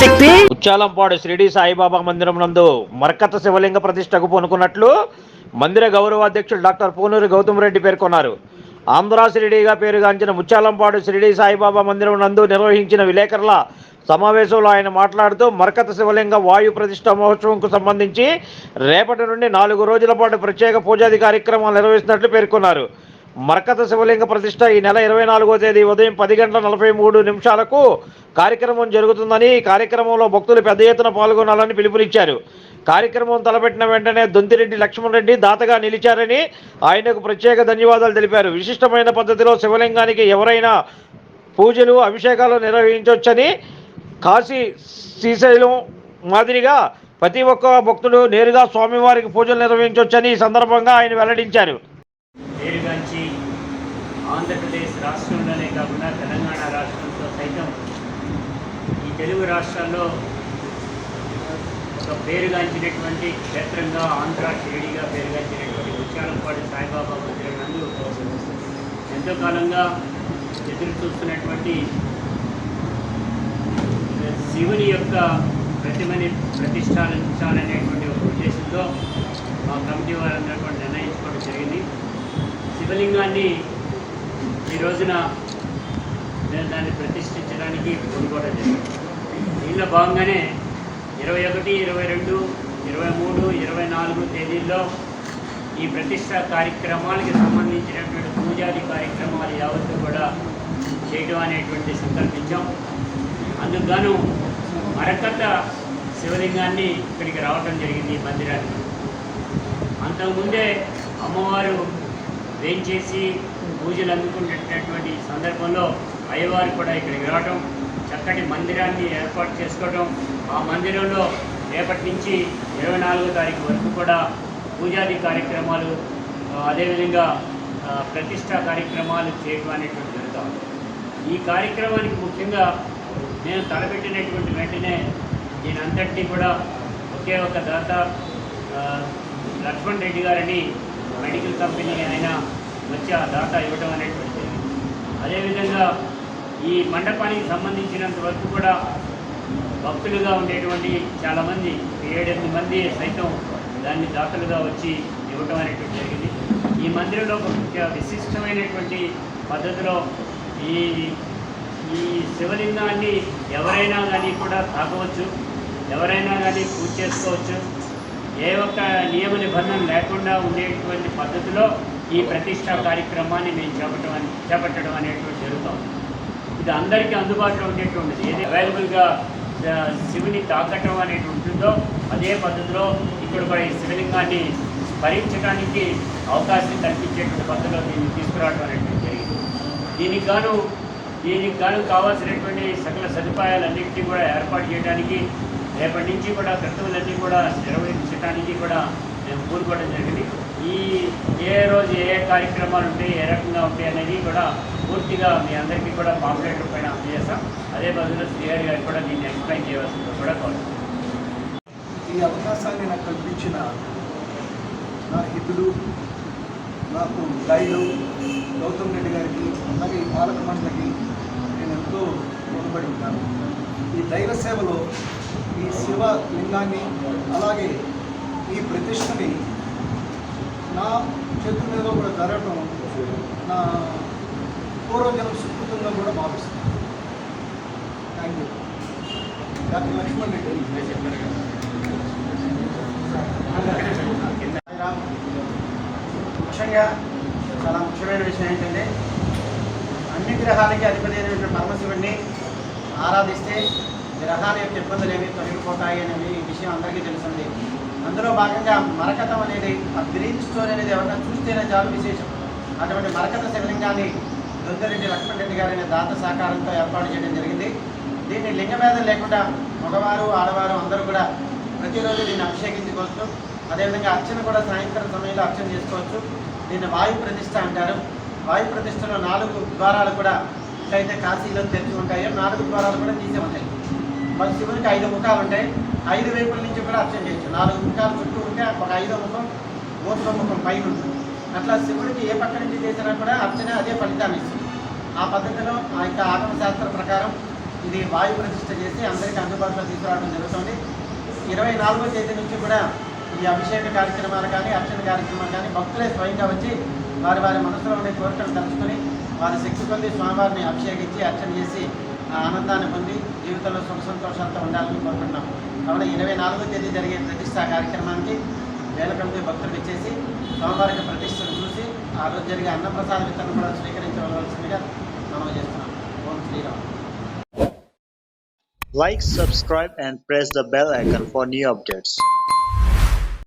శక్తి? ఉచ్చాలంపాడు షిరిడి సాయిబాబా మందిరం నందు మర్కత శివలింగ ప్రతిష్టకు పూనుకున్నట్లు మందిర గౌరవాధ్యక్షుడు డాక్టర్ పూనూరి గౌతమ్ రెడ్డి పేర్కొన్నారు. ఆంధ్ర షిరిడిగా పేరుగాంచిన ముచ్చాలంపాడు షిరిడి సాయిబాబా మందిరం నందు నిర్వహించిన విలేకరుల సమావేశంలో ఆయన మాట్లాడుతూ మరకత శివలింగ వాయు ప్రతిష్ట మహోత్సవంకు సంబంధించి రేపటి నుండి నాలుగు రోజుల పాటు ప్రత్యేక పూజాది కార్యక్రమాలు నిర్వహిస్తున్నట్లు పేర్కొన్నారు. మరకత శివలింగ ప్రతిష్ట ఈ నెల ఇరవై నాలుగో తేదీ ఉదయం పది గంటల నలభై మూడు నిమిషాలకు కార్యక్రమం జరుగుతుందని ఈ కార్యక్రమంలో భక్తులు పెద్ద ఎత్తున పాల్గొనాలని పిలుపునిచ్చారు. కార్యక్రమం తలపెట్టిన వెంటనే దొంతిరెడ్డి లక్ష్మణ్ రెడ్డి దాతగా నిలిచారని ఆయనకు ప్రత్యేక ధన్యవాదాలు తెలిపారు. విశిష్టమైన పద్ధతిలో శివలింగానికి ఎవరైనా పూజలు అభిషేకాలు నిర్వహించవచ్చని కాశీ శ్రీశైలం మాదిరిగా ప్రతి ఒక్క భక్తుడు నేరుగా స్వామివారికి పూజలు నిర్వహించవచ్చని ఈ సందర్భంగా ఆయన వెల్లడించారు. ఆంధ్రప్రదేశ్ రాష్ట్రంలోనే కాకుండా తెలంగాణ రాష్ట్రంతో సైతం ఈ తెలుగు రాష్ట్రాల్లో ఒక పేరుగాంచినటువంటి క్షేత్రంగా ఆంధ్ర షిరిడిగా పేరుగాంచినటువంటి ఉచ్చాలంపాటి సాయిబాబా మందిరం నందు ఎంతో కాలంగా ఎదురు చూస్తున్నటువంటి శివుని యొక్క ప్రతిమని ప్రతిష్టానించాలనేటువంటి ఒక ఉద్దేశంతో మా కమిటీ వారందరూ కూడా నిర్ణయించుకోవడం జరిగింది. శివలింగాన్ని ఈ రోజున నేను దాన్ని ప్రతిష్ఠించడానికి కొనుగోలు జరిగింది దీనిలో భాగంగానే ఇరవై ఒకటి ఇరవై రెండు ఇరవై మూడు ఇరవై నాలుగు తేదీల్లో ఈ ప్రతిష్ట కార్యక్రమాలకి సంబంధించినటువంటి పూజాది కార్యక్రమాలు యావత్తు కూడా చేయడం అనేటువంటి సంకల్పించాం అందుకుగాను మరకత శివలింగాన్ని ఇక్కడికి రావటం జరిగింది ఈ మందిరానికి. అంతకుముందే అమ్మవారు వేంచేసి పూజలు అందుకునేటటువంటి సందర్భంలో అయ్యవారు కూడా ఇక్కడికి రావడం చక్కటి మందిరాన్ని ఏర్పాటు చేసుకోవడం ఆ మందిరంలో రేపటి నుంచి ఇరవై నాలుగో తారీఖు వరకు కూడా పూజాది కార్యక్రమాలు అదేవిధంగా ప్రతిష్టా కార్యక్రమాలు చేయడం అనేటువంటి జరుగుతాం ఈ కార్యక్రమానికి ముఖ్యంగా నేను తలపెట్టినటువంటి వెంటనే దీనంతటినీ కూడా ఒకే ఒక దాత లక్ష్మణ్ రెడ్డి గారని మెడికల్ కంపెనీ ఆయన వచ్చి ఆ దాత ఇవ్వడం అనేటువంటి జరిగింది అదేవిధంగా ఈ మండపానికి సంబంధించినంత వరకు కూడా భక్తులుగా ఉండేటువంటి చాలామంది ఏడెనిమిది మంది సైతం దాన్ని దాతలుగా వచ్చి ఇవ్వటం అనేటువంటి జరిగింది. ఈ మందిరంలో ఒక ముఖ్య విశిష్టమైనటువంటి పద్ధతిలో ఈ ఈ శివలింగాన్ని ఎవరైనా కానీ కూడా తాకవచ్చు ఎవరైనా కానీ పూజ చేసుకోవచ్చు. ఏ ఒక్క నియమ నిబంధన లేకుండా ఉండేటువంటి పద్ధతిలో ఈ ప్రతిష్టా కార్యక్రమాన్ని మేము చేపట్టడం చేపట్టడం అనేటువంటి జరుగుతుంది ఇది అందరికీ అందుబాటులో ఉండేటువంటిది. ఏది అవైలబుల్గా శివుని తాకటం అనేటువంటి ఉంటుందో అదే పద్ధతిలో ఇక్కడ కూడా ఈ శివలింగాన్ని భరించడానికి అవకాశం కల్పించేటువంటి పద్ధతిలో దీన్ని తీసుకురావడం అనేటువంటి జరిగింది. దీనికి గాను దీనికి గాను కావాల్సినటువంటి సకల సదుపాయాలన్నింటినీ కూడా ఏర్పాటు చేయడానికి రేపటి నుంచి కూడా క్రతువులన్నీ కూడా నిర్వహించడానికి కూడా మేము కోరుకోవడం జరిగింది. ఈ ఏ రోజు ఏ కార్యక్రమాలు ఉంటాయి ఏ రకంగా ఉంటాయి అనేది కూడా పూర్తిగా మీ అందరికీ కూడా పాంప్లెట్ పైన అందజేస్తాం. అదే బదులు శ్రీహరి గారికి కూడా దీన్ని ఎక్స్ప్లెయిన్ చేయవలసింది కూడా కోరుతున్నాం. ఈ అవకాశాన్ని నాకు కల్పించిన నా హితులు నాకు గైడు గౌతమ్ రెడ్డి గారికి అలాగే ఈ పాలక మండలికి నేను ఎంతో రుణపడి ఉంటాను. ఈ దైవ సేవలో ఈ శివ లింగాన్ని అలాగే ఈ ప్రతిష్టని నా చేతుల మీద కూడా జరగటం నా పూర్వజనం సుకృతంగా కూడా భావిస్తాను thank you doctor Lakshman Reddy. Sairam. ముఖ్యంగా చాలా ముఖ్యమైన విషయం ఏంటంటే అన్ని గ్రహాలకి అధిపతి అయినటువంటి పరమశివుడిని ఆరాధిస్తే గ్రహాల యొక్క ఇబ్బందులు ఏమి తొలగిపోతాయి అనేది ఈ విషయం అందరికీ తెలుసుంది అందులో భాగంగా మరకతం అనేది ఆ గ్రీన్ స్టోన్ అనేది ఎవరైనా చూస్తేనే చాలా విశేషం. అటువంటి మరకత శివలింగాన్ని దొందరెడ్డి లక్ష్మణ్ రెడ్డి గారి దాత సహకారంతో ఏర్పాటు చేయడం జరిగింది. దీన్ని లింగభేదం లేకుండా మగవారు ఆడవారు అందరూ కూడా ప్రతిరోజు దీన్ని అభిషేకించుకోవచ్చు. అదేవిధంగా అర్చన కూడా సాయంత్రం సమయంలో అర్చన చేసుకోవచ్చు. దీన్ని వాయు ప్రతిష్ట అంటారు. వాయు ప్రతిష్టలో నాలుగు ద్వారాలు కూడా ఎట్లయితే కాశీలో తెరిచి ఉంటాయో నాలుగు ద్వారాలు కూడా తీసే ఉంటాయి. మరి శివునికి ఐదు ముఖాలు ఉంటాయి. ఐదు వైపుల నుంచి కూడా అర్చన చేయొచ్చు. నాలుగు ముఖాలు చుట్టూ ఉంటే ఒక ఐదో ముఖం మూడో ముఖం పైన ఉంటుంది. అట్లా శివుడికి ఏ పక్క నుంచి చేసినా కూడా అర్చన అదే ఫలితాన్ని ఇస్తుంది. ఆ పద్ధతిలో ఆ యొక్క ఆగమ శాస్త్ర ప్రకారం ఇది వాయు ప్రతిష్ట చేసి అందరికీ అందుబాటులో తీసుకురావడం జరుగుతుంది. ఇరవై నాలుగో తేదీ నుంచి కూడా ఈ అభిషేక కార్యక్రమాలు కానీ అర్చన కార్యక్రమాలు కానీ భక్తులే స్వయంగా వచ్చి వారి వారి మనసులో ఉండే కోరికలు తలుచుకొని వారి శక్తి కొద్ది స్వామివారిని అభిషేకించి అర్చన చేసి ఆనందాన్ని పొంది జీవితంలో సుఖ సంతోషాలతో ఉండాలని కోరుకుంటున్నాం. కాబట్టి ఇరవై నాలుగో తేదీ జరిగే ప్రతిష్టా కార్యక్రమానికి వేల కొద్ది భక్తులు ఇచ్చేసి స్వామివారికి ప్రతిష్టను చూసి ఆ రోజు జరిగే అన్నప్రసాద విత్తనం కూడా స్వీకరించవలసిందిగా మనం చేస్తున్నాం. ఓం Sriram. Like, subscribe, and press the bell icon for new updates.